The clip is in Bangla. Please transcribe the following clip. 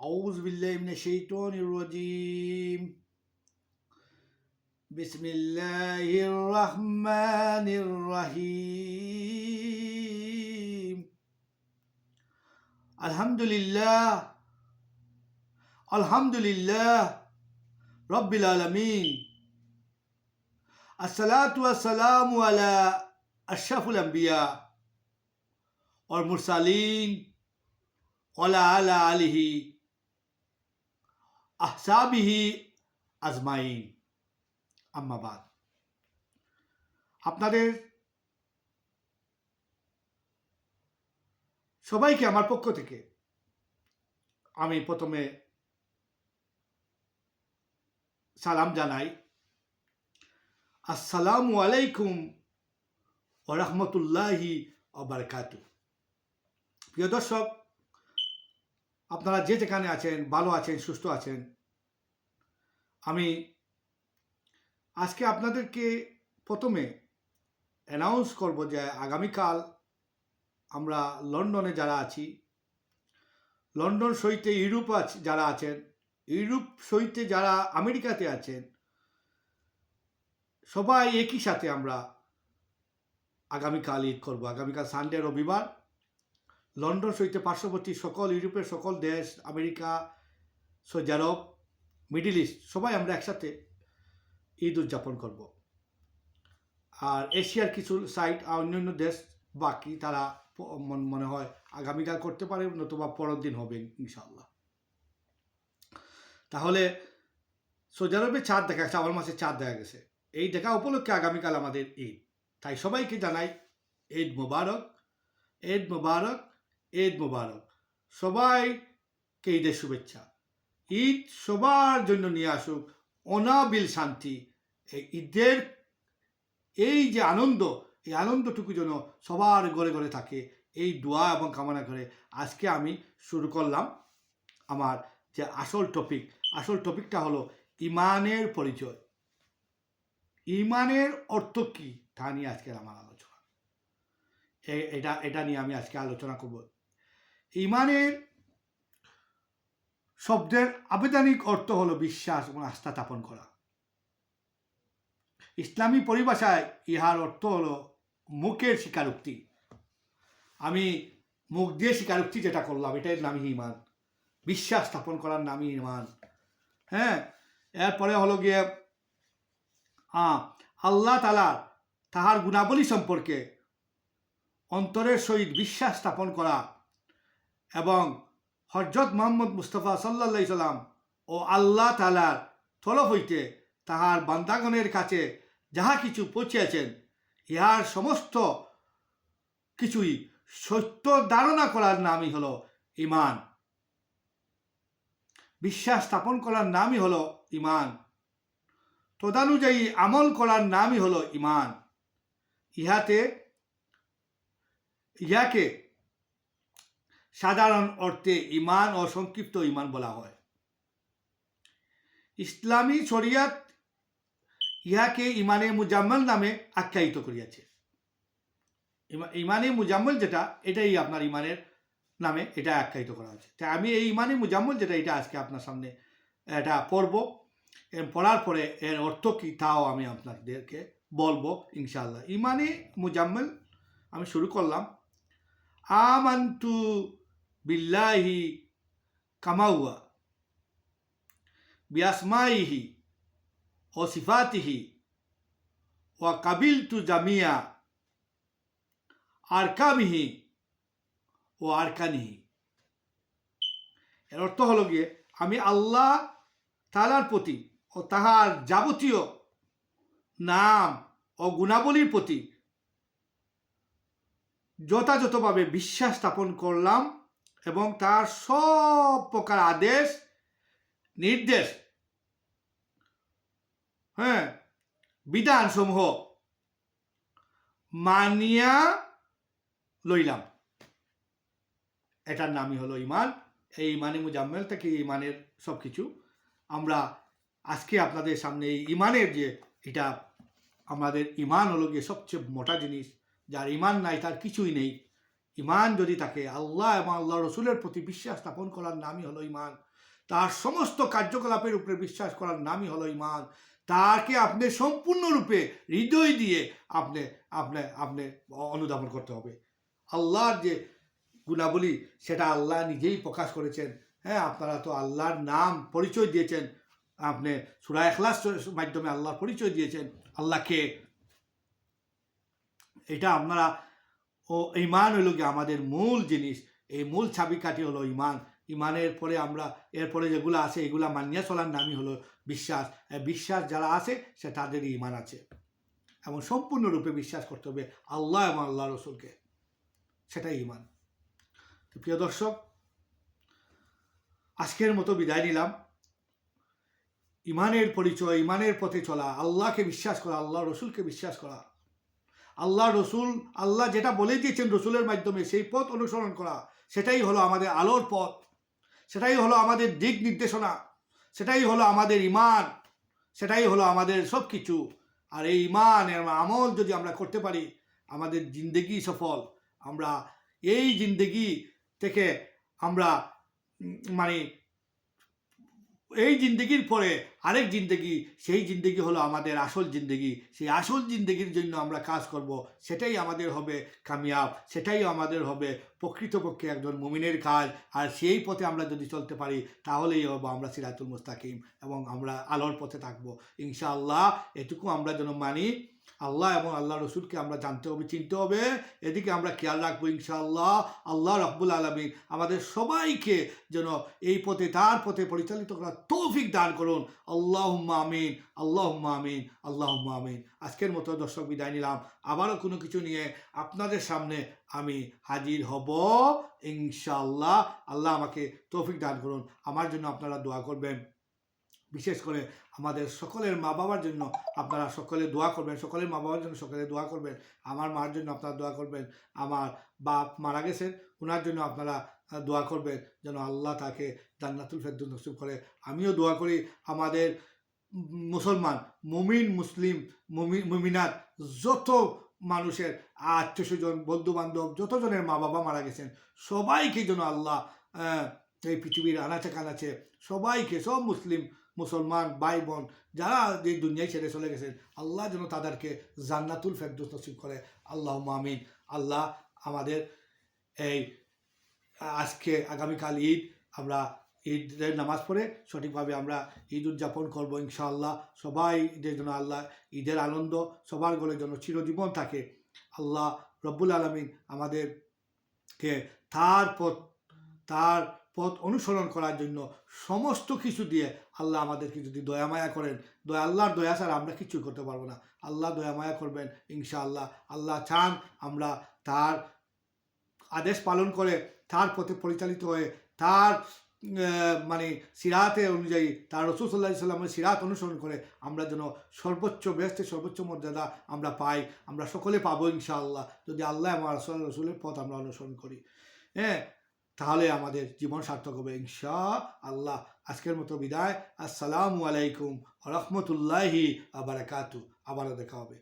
أعوذ بالله من الشيطان الرجيم. بسم الله الرحمن الرحيم. الحمد لله. الحمد لله رب العالمين. الصلاة والسلام على أشرف الأنبياء والمرسلين وعلى على آله আহসাবিহি আজমাইন। আম্মাবাদ আপনাদের সবাইকে আমার পক্ষ থেকে আমি প্রথমে সালাম জানাই। আসসালামু আলাইকুম ও রহমতুল্লাহি বারকাতু প্রিয় দর্শক আপনারা যে যেখানে আছেন, ভালো আছেন, সুস্থ আছেন, আমি আজকে আপনাদেরকে প্রথমে অ্যানাউন্স করব যে আগামীকাল আমরা লন্ডনে যারা আছি, লন্ডন সইতে ইউরোপ আছে, যারা আছেন, ইউরোপ সইতে যারা আমেরিকাতে আছেন, সবাই একই সাথে আমরা আগামীকাল ঈদ করব। আগামীকাল সানডে রবিবার। লন্ডন সহিত পার্শ্ববর্তী সকল ইউরোপের সকল দেশ, আমেরিকা সৌদি আরব মিডিল ইস্ট, সবাই আমরা একসাথে ঈদ উদযাপন করব। আর এশিয়ার কিছু সাইট আর অন্যান্য দেশ বাকি তারা মনে হয় আগামীকাল করতে পারে, নতুবা পরের দিন হবে ইনশাল্লাহ তাহলে সৌদি আরবে চাঁদ দেখা গেছে আমার মাসে চাঁদ দেখা গেছে। এই দেখা উপলক্ষে আগামীকাল আমাদের ঈদ। তাই সবাইকে জানাই ঈদ মুবারক ঈদ মুবারক। ঈদ মুবারক। সবাইকে ঈদের শুভেচ্ছা। ঈদ সবার জন্য নিয়ে আসুক অনাবিল শান্তি। এই ঈদের, এই যে আনন্দ, এই আনন্দটুকু যেন সবার ঘরে ঘরে থাকে, এই দোয়া এবং কামনা করে আজকে আমি শুরু করলাম আমার যে আসল টপিক আসল টপিকটা হলো ইমানের পরিচয়। ইমানের অর্থ কী? তা নিয়ে আজকের আমার আলোচনা। এটা এটা নিয়ে আমি আজকে আলোচনা করব। ইমানের শব্দের আবেদানিক অর্থ হলো বিশ্বাস এবং আস্থা স্থাপন করা। ইসলামী পরিভাষায় ইহার অর্থ হলো মুখের স্বীকারোক্তি। আমি মুখ দিয়ে স্বীকারোক্তি যেটা করলাম, এটাই নামই ইমান। বিশ্বাস স্থাপন করার নামই ইমান। হ্যাঁ? এরপরে হলো গিয়ে আল্লাহ তালার তাহার গুণাবলী সম্পর্কে অন্তরের সহিত বিশ্বাস স্থাপন করা এবং হজরত মোহাম্মদ মুস্তফা সাল্লা সাল্লাম ও আল্লাহ তালার তরফ হইতে তাহার বান্দাগণের কাছে যাহা কিছু পৌঁছিয়াছেন, ইহার সমস্ত কিছুই সত্য ধারণা করার নামই হল ইমান বিশ্বাস স্থাপন করার নামই হল ইমান তদানুযায়ী আমল করার নামই হল ইমান ইহাতে, ইহাকে সাধারণ অর্থে ইমান ও সংক্ষিপ্ত ইমান বলা হয়। ইসলামী শরিয়াত ইহাকে ইমানে মুজাম্মল নামে আখ্যায়িত করিয়াছে। ইমা- ইমানে মুজাম্মল যেটা, এটাই আপনার ইমানের নামে এটা আখ্যায়িত করা হয়েছে। তাই আমি এই ইমানে মুজাম্মল যেটা, এটা আজকে আপনার সামনে এটা পড়ব। পড়ার পরে এর অর্থ কী, তাও আমি আপনাদেরকে বলব ইনশাআল্লাহ। ইমানে মুজাম্মল আমি শুরু করলাম। আমান্তু বিল্লাহি কামাউয়া বিয়াসমাইহি ও সিফাতিহি ও কাবিল তু জামিয়া আরকামিহি ও আরকানিহি এর অর্থ হলো গিয়ে, আমি আল্লাহ তালার প্রতি ও তাহার যাবতীয় নাম ও গুণাবলীর প্রতি যথাযথভাবে বিশ্বাস স্থাপন করলাম এবং তার সব প্রকার আদেশ, নির্দেশ হ্যাঁ বিধানসমূহ মানিয়া লইলাম। এটার নামই হলো ইমান এই ইমানে মুজাম্মেল থেকে ইমানের সব কিছু আমরা আজকে আপনাদের সামনে এই ইমানের যে এটা, আমাদের ইমান হলো গিয়ে সবচেয়ে মোটা জিনিস। যার ইমান নাই, তার কিছুই নেই। ইমান যদি থাকে, আল্লাহ এবং আল্লাহ রসুলের প্রতি বিশ্বাস স্থাপন করার নামই হলো ইমান তার সমস্ত কার্যকলাপের উপরে বিশ্বাস করার নামই হলো ইমান তাকে আপনি সম্পূর্ণরূপে হৃদয় দিয়ে আপনি আপনি আপনি অনুধাবন করতে হবে। আল্লাহর যে গুণাবলী, সেটা আল্লাহ নিজেই প্রকাশ করেছেন। হ্যাঁ আপনারা তো আল্লাহর নাম পরিচয় দিয়েছেন। আপনি সুরা এখলাস মাধ্যমে আল্লাহর পরিচয় দিয়েছেন। আল্লাহকে। এটা আপনারা ও ইমান হলো কি আমাদের মূল জিনিস। এই মূল চাবিকাঠি হলো ইমান। ইমানের পরে আমরা এরপরে যেগুলো আছে, এগুলা মানিয়া চলার নামই হলো বিশ্বাস। বিশ্বাস যারা আছে, সে তাদেরই ইমান আছে। এবং সম্পূর্ণরূপে বিশ্বাস করতে হবে আল্লাহ এবং আল্লাহ রসুলকে। সেটাই ইমান। তো প্রিয় দর্শক, আজকের মতো বিদায় নিলাম। ইমানের পরিচয়, ইমানের পথে চলা, আল্লাহকে বিশ্বাস করা, আল্লাহ রসুলকে বিশ্বাস করা আল্লাহ রসুল, আল্লাহ যেটা বলে দিয়েছেন রসুলের মাধ্যমে, সেই পথ অনুসরণ করা, সেটাই হলো আমাদের আলোর পথ। সেটাই হলো আমাদের দিক নির্দেশনা। সেটাই হলো আমাদের ইমান সেটাই হলো আমাদের সব কিছু আর এই ইমান আমল যদি আমরা করতে পারি, আমাদের জিন্দেগি সফল। আমরা এই জিন্দেগি থেকে আমরা মানে এই জিন্দগির পরে আরেক জিন্দগি, সেই জিন্দগি হলো আমাদের আসল জিন্দগি। সেই আসল জিন্দগির জন্য আমরা কাজ করব। সেটাই আমাদের হবে কামিয়াব। সেটাই আমাদের হবে প্রকৃতপক্ষে একজন মুমিনের কাজ। আর সেই পথে আমরা যদি চলতে পারি, তাহলেই হব আমরা সিরাতুল মুস্তাকিম এবং আমরা আলোর পথে থাকব। ইনশাআল্লাহ, এটুকু আমরা যেন মানি। আল্লাহ এবং আল্লাহ রসুলকে আমরা জানতে হবে, চিনতে হবে। এদিকে আমরা খেয়াল রাখব ইনশাআল্লাহ। আল্লাহ রব্বুল আলমী আমাদের সবাইকে যেন এই পথে, তার পথে পরিচালিত করার তৌফিক দান করুন। আল্লাহ আমিন আল্লাহ আমিন আল্লাহ আমিন। আজকের মতো দর্শক বিদায় নিলাম। আবারও কোনো কিছু নিয়ে আপনাদের সামনে আমি হাজির হব ইনশাআল্লাহ। আল্লাহ আমাকে তৌফিক দান করুন। আমার জন্য আপনারা দোয়া করবেন। বিশেষ করে আমাদের সকলের মা বাবার জন্য আপনারা সকলে দোয়া করবেন, সকলের মা বাবার জন্য সকলে দোয়া করবেন, আমার মার জন্য আপনারা দোয়া করবেন, আমার বাপ মারা গেছেন ওনার জন্য আপনারা দোয়া করবেন যেন আল্লাহ তাকে জান্নাতুল ফেরদৌস নসিব করে। আমিও দোয়া করি আমাদের মুসলমান, মুমিন, মুসলিম, মুমি- মুমিনাত যত মানুষের আত্মীয় স্বজন বন্ধু বান্ধব যতজনের মা বাবা মারা গেছেন, সবাইকে যেন আল্লাহ এই পৃথিবীর আনাচে কানাচে সবাইকে, সব মুসলিম মুসলমান, ভাই বোন, যারা এই দুনিয়ায় ছেড়ে চলে গেছেন, আল্লাহ যেন তাদেরকে জান্নাতুল ফেরদৌস নসিব করে। আল্লাহ আমিন। আল্লাহ আমাদের এই আজকে আগামীকাল ঈদ, আমরা ঈদের নামাজ পড়ে সঠিকভাবে আমরা ঈদ উদযাপন করব ইনশাআল্লাহ। সবাই ঈদের জন্য আল্লাহ, ঈদের আনন্দ সবার গলে যেন চিরজীবন থাকে। আল্লাহ রব্বুল আলমিন আমাদেরকে তার পথ, তার পথ অনুসরণ করার জন্য সমস্ত কিছু দিয়ে আল্লাহ আমাদেরকে যদি দয়া মায়া করেন, দয়া আল্লাহর দয়া ছাড়া আমরা কিছু করতে পারব না। আল্লাহ দয়া মায়া করবেন, ইনশাআল্লাহ। আল্লাহ চান আমরা তার আদেশ পালন করে, তার পথে পরিচালিত হয়ে, তার মানে সিরাতে অনুযায়ী, তার রসুল সাল্লামের সিরাত অনুসরণ করে আমরা যেন সর্বোচ্চ ব্যস্তে সর্বোচ্চ মর্যাদা আমরা পাই, আমরা সকলে পাবো ইনশাআল্লাহ। যদি আল্লাহ এবং রসুল রসুলের পথ আমরা অনুসরণ করি। হ্যাঁ তাহলে আমাদের জীবন সার্থক হবে, ইনশা আল্লাহ। আজকের মতো বিদায়। আসসালামু আলাইকুম রহমতুল্লাহি আবারাকাতু আবারও দেখা হবে।